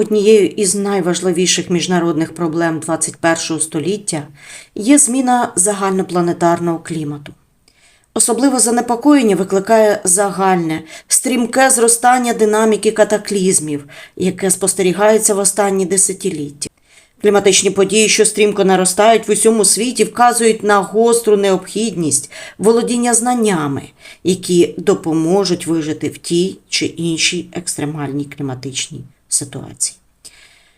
Однією із найважливіших міжнародних проблем 21 століття є зміна загальнопланетарного клімату. Особливо занепокоєння викликає загальне, стрімке зростання динаміки катаклізмів, яке спостерігається в останні десятиліття. Кліматичні події, що стрімко наростають в усьому світі, вказують на гостру необхідність володіння знаннями, які допоможуть вижити в тій чи іншій екстремальній кліматичній ситуації.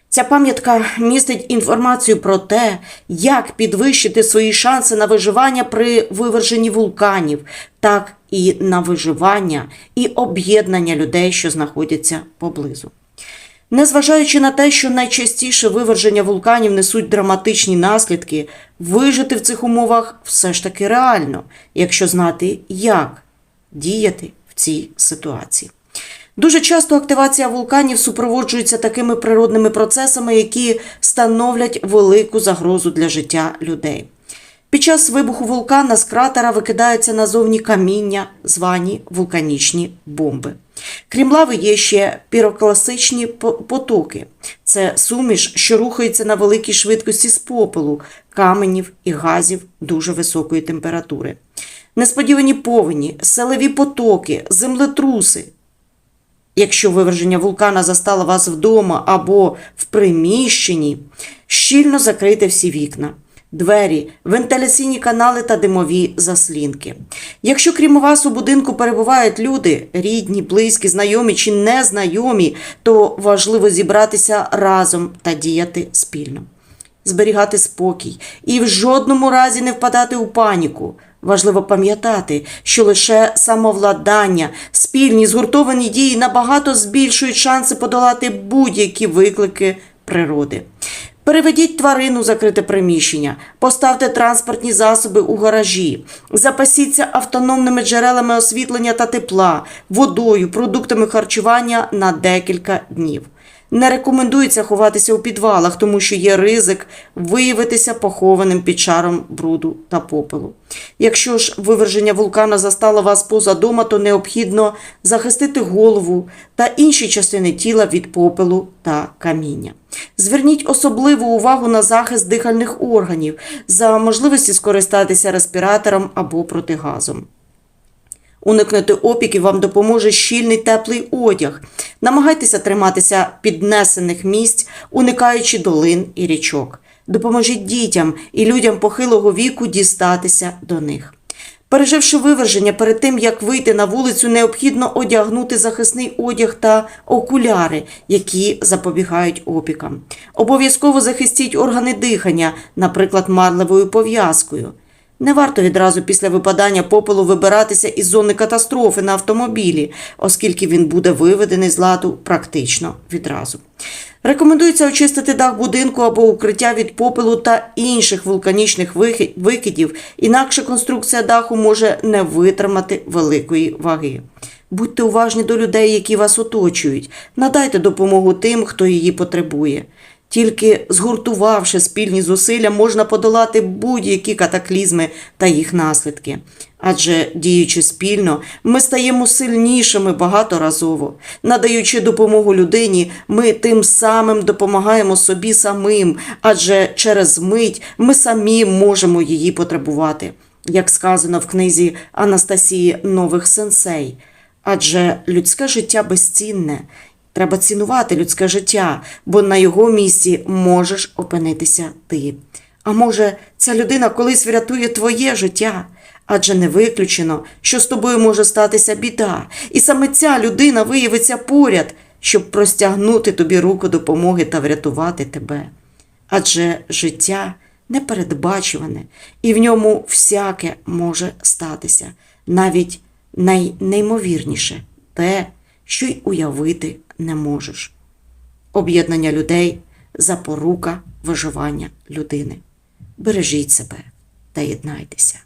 Ця пам'ятка містить інформацію про те, як підвищити свої шанси на виживання при виверженні вулканів, так і на виживання і об'єднання людей, що знаходяться поблизу. Незважаючи на те, що найчастіше виверження вулканів несуть драматичні наслідки, вижити в цих умовах все ж таки реально, якщо знати, як діяти в цій ситуації. Дуже часто активація вулканів супроводжується такими природними процесами, які становлять велику загрозу для життя людей. Під час вибуху вулкана з кратера викидаються назовні каміння, звані вулканічні бомби. Крім лави, є ще пірокласичні потоки. Це суміш, що рухається на великій швидкості з попелу, каменів і газів дуже високої температури. Несподівані повені, селеві потоки, землетруси. Якщо виверження вулкана застало вас вдома або в приміщенні, щільно закрийте всі вікна, двері, вентиляційні канали та димові заслінки. Якщо крім вас у будинку перебувають люди, рідні, близькі, знайомі чи незнайомі, то важливо зібратися разом та діяти спільно. Зберігати спокій і в жодному разі не впадати у паніку. Важливо пам'ятати, що лише самовладання, спільні згуртовані дії набагато збільшують шанси подолати будь-які виклики природи. Переведіть тварину в закрите приміщення, поставте транспортні засоби у гаражі, запасіться автономними джерелами освітлення та тепла, водою, продуктами харчування на декілька днів. Не рекомендується ховатися у підвалах, тому що є ризик виявитися похованим під шаром бруду та попелу. Якщо ж виверження вулкана застало вас поза дома, то необхідно захистити голову та інші частини тіла від попелу та каміння. Зверніть особливу увагу на захист дихальних органів за можливості скористатися респіратором або протигазом. Уникнути опіків вам допоможе щільний теплий одяг. Намагайтеся триматися піднесених місць, уникаючи долин і річок. Допоможіть дітям і людям похилого віку дістатися до них. Переживши виверження, перед тим як вийти на вулицю, необхідно одягнути захисний одяг та окуляри, які запобігають опікам. Обов'язково захистіть органи дихання, наприклад, марлевою пов'язкою. Не варто відразу після випадання попелу вибиратися із зони катастрофи на автомобілі, оскільки він буде виведений з ладу практично відразу. Рекомендується очистити дах будинку або укриття від попелу та інших вулканічних викидів, інакше конструкція даху може не витримати великої ваги. Будьте уважні до людей, які вас оточують. Надайте допомогу тим, хто її потребує. Тільки згуртувавши спільні зусилля, можна подолати будь-які катаклізми та їх наслідки. Адже діючи спільно, ми стаємо сильнішими багаторазово. Надаючи допомогу людині, ми тим самим допомагаємо собі самим, адже через мить ми самі можемо її потребувати, як сказано в книзі Анастасії Нових Сенсей. Адже людське життя безцінне. Треба цінувати людське життя, бо на його місці можеш опинитися ти. А може, ця людина колись врятує твоє життя? Адже не виключено, що з тобою може статися біда, і саме ця людина виявиться поряд, щоб простягнути тобі руку допомоги та врятувати тебе. Адже життя непередбачуване, і в ньому всяке може статися, навіть найнеймовірніше те, що й уявити не можеш. Об'єднання людей запорука виживання людини. Бережіть себе та єднайтеся.